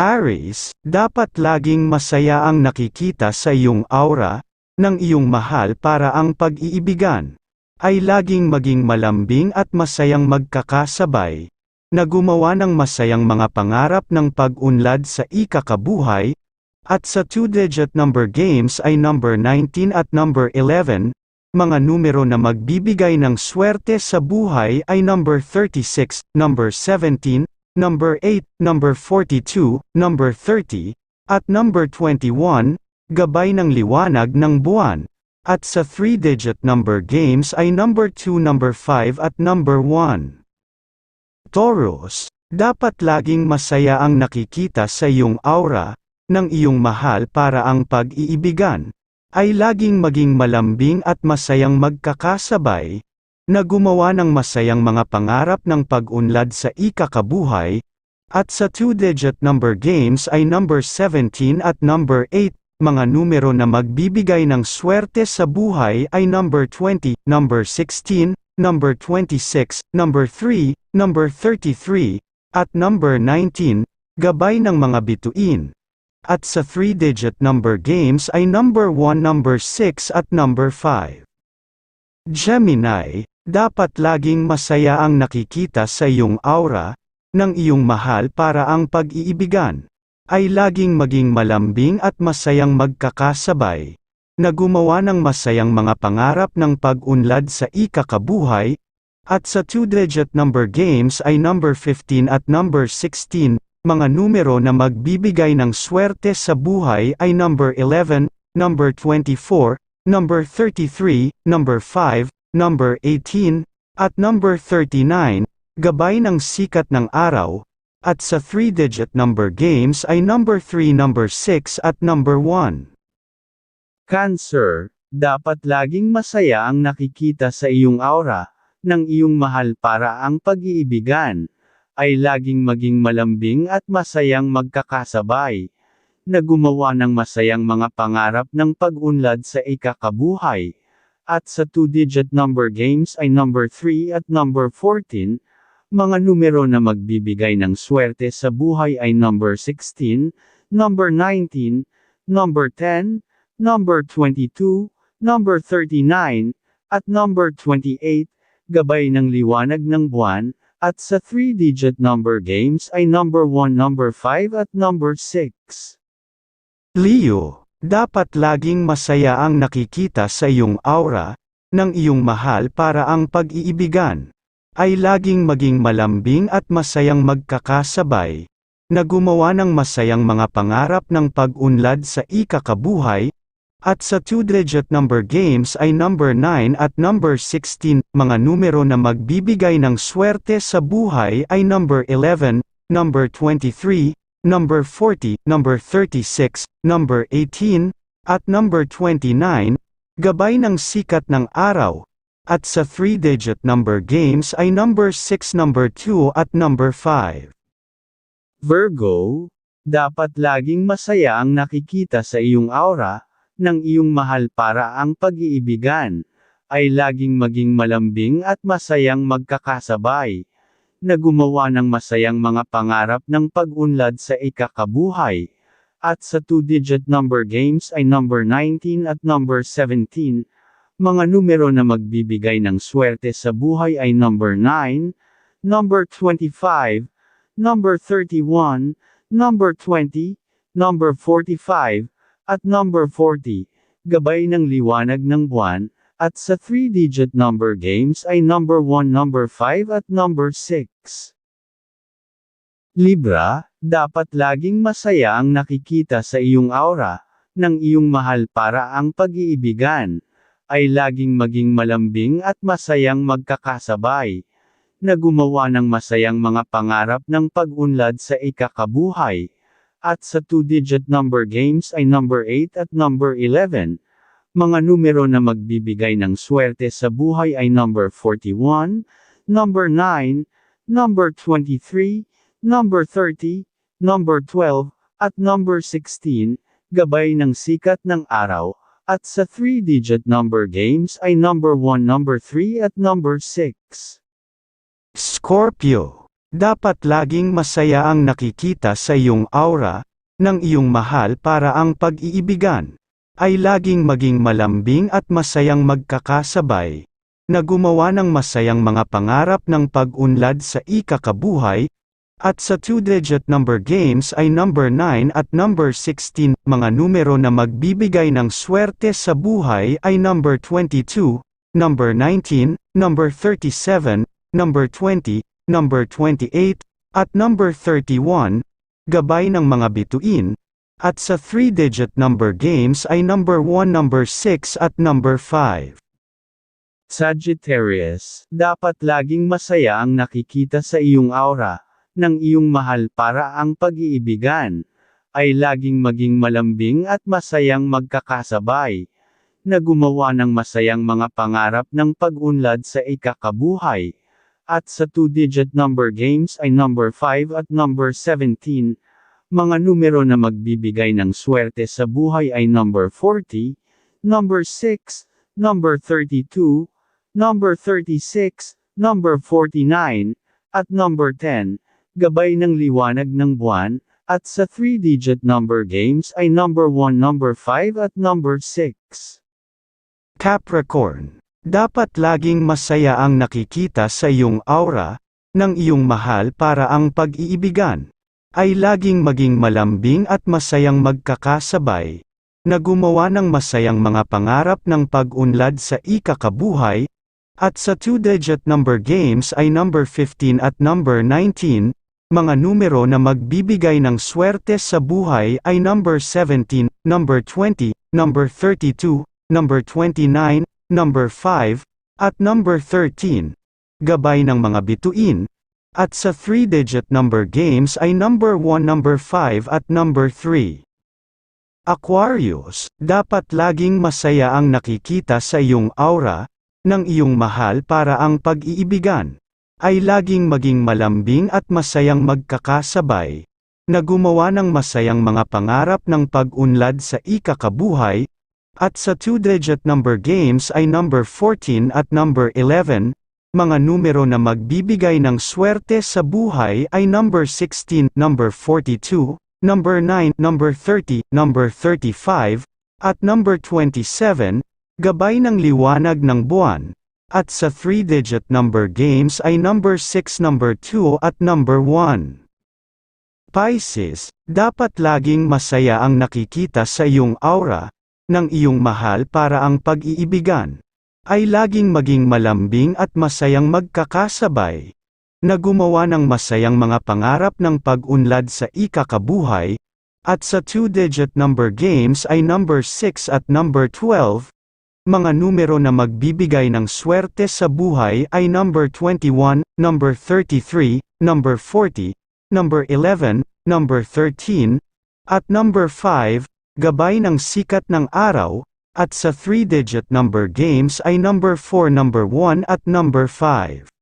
Aries, dapat laging masaya ang nakikita sa iyong aura, ng iyong mahal para ang pag-iibigan, ay laging maging malambing at masayang magkakasabay, na gumawa ng masayang mga pangarap ng pag-unlad sa ikakabuhay, at sa two-digit number games ay number 19 at number 11, mga numero na magbibigay ng swerte sa buhay ay number 36, number 17, number 8, number 42, number 30, at number 21, gabay ng liwanag ng buwan. At sa 3-digit number games ay number 2, number 5 at number 1. Taurus, dapat laging masaya ang nakikita sa iyong aura, ng iyong mahal para ang pag-iibigan, ay laging maging malambing at masayang magkakasabay, na gumawa ng masayang mga pangarap ng pag-unlad sa ikakabuhay, at sa two-digit number games ay number 17 at number 8, mga numero na magbibigay ng swerte sa buhay ay number 20, number 16, number 26, number 3, number 33, at number 19, gabay ng mga bituin. At sa 3-digit number games ay number 1, number 6 at number 5. Gemini, dapat laging masaya ang nakikita sa iyong aura, ng iyong mahal para ang pag-iibigan, ay laging maging malambing at masayang magkakasabay, na gumawa ng masayang mga pangarap ng pag-unlad sa ikakabuhay, at sa two-digit number games ay number 15 at number 16, mga numero na magbibigay ng swerte sa buhay ay number 11, number 24, number 33, number 5, number 18, at number 39, gabay ng sikat ng araw, at sa 3-digit number games ay number 3, number 6 at number 1. Cancer, dapat laging masaya ang nakikita sa iyong aura, ng iyong mahal para ang pag-iibigan, ay laging maging malambing at masayang magkakasabay, na gumawa ng masayang mga pangarap ng pag-unlad sa ikakabuhay, at sa two-digit number games ay number 3 at number 14, mga numero na magbibigay ng swerte sa buhay ay number 16, number 19, number 10, number 22, number 39, at number 28, gabay ng liwanag ng buwan, at sa 3-digit number games ay number 1, number 5 at number 6. Leo, dapat laging masaya ang nakikita sa iyong aura, ng iyong mahal para ang pag-iibigan, ay laging maging malambing at masayang magkakasabay, na gumawa ng masayang mga pangarap ng pag-unlad sa ikakabuhay, at sa two-digit number games ay number 9 at number 16, mga numero na magbibigay ng swerte sa buhay ay number 11, number 23, number 40, number 36, number 18, at number 29, gabay ng sikat ng araw, at sa 3-digit number games ay number 6, number 2 at number 5. Virgo, dapat laging masaya ang nakikita sa iyong aura, ng iyong mahal para ang pag-iibigan, ay laging maging malambing at masayang magkakasabay na gumawa ng masayang mga pangarap ng pag-unlad sa ikakabuhay. At sa two-digit number games ay number 19 at number 17. Mga numero na magbibigay ng swerte sa buhay ay number 9, number 25, number 31, number 20, number 45, at number 40. Gabay ng liwanag ng buwan, at sa 3-digit number games ay number 1, number 5 at number 6. Libra, dapat laging masaya ang nakikita sa iyong aura, ng iyong mahal para ang pag-iibigan, ay laging maging malambing at masayang magkakasabay, na gumawa ng masayang mga pangarap ng pag-unlad sa ikakabuhay, at sa 2-digit number games ay number 8 at number 11, mga numero na magbibigay ng swerte sa buhay ay number 41, number 9, number 23, number 30, number 12, at number 16, gabay ng sikat ng araw, at sa 3-digit number games ay number 1, number 3 at number 6. Scorpio, Dapat laging masaya ang nakikita sa iyong aura, ng iyong mahal para ang pag-iibigan, ay laging maging malambing at masayang magkakasabay, na gumawa ng masayang mga pangarap ng pag-unlad sa ikakabuhay, at sa two-digit number games ay number 9 at number 16, mga numero na magbibigay ng swerte sa buhay ay number 22, number 19, number 37, number 20, number 28, at number 31, gabay ng mga bituin, at sa three-digit number games ay number 1, number 6 at number 5. Sagittarius, dapat laging masaya ang nakikita sa iyong aura, ng iyong mahal para ang pag-iibigan, ay laging maging malambing at masayang magkakasabay, na gumawa ng masayang mga pangarap ng pag-unlad sa ikakabuhay, at sa two-digit number games ay number 5 at number 17, mga numero na magbibigay ng swerte sa buhay ay number 40, number 6, number 32, number 36, number 49, at number 10, gabay ng liwanag ng buwan, at sa 3-digit number games ay number 1, number 5 at number 6. Capricorn, dapat laging masaya ang nakikita sa iyong aura, ng iyong mahal para ang pag-iibigan, ay laging maging malambing at masayang magkakasabay, na gumawa ng masayang mga pangarap ng pag-unlad sa ikakabuhay, at sa two-digit number games ay number 15 at number 19, mga numero na magbibigay ng swerte sa buhay ay number 17, number 20, number 32, number 29, number 5, at number 13. Gabay ng mga bituin. At sa 3-digit number games ay number 1, number 5 at number 3. Aquarius, dapat laging masaya ang nakikita sa iyong aura, ng iyong mahal para ang pag-iibigan ay laging maging malambing at masayang magkakasabay, na gumawa ng masayang mga pangarap ng pag-unlad sa ikakabuhay, at sa two-digit number games ay number 14 at number 11, mga numero na magbibigay ng swerte sa buhay ay number 16, number 42, number 9, number 30, number 35, at number 27, gabay ng liwanag ng buwan. At sa 3-digit number games ay number 6, number 2 at number 1. Pisces, dapat laging masaya ang nakikita sa iyong aura, ng iyong mahal para ang pag-iibigan, ay laging maging malambing at masayang magkakasabay, na gumawa ng masayang mga pangarap ng pag-unlad sa ikakabuhay, at sa 2-digit number games ay number 6 at number 12, mga numero na magbibigay ng swerte sa buhay ay number 21, number 33, number 40, number 11, number 13, at number 5, gabay ng sikat ng araw, at sa 3-digit number games ay number 4, number 1 at number 5.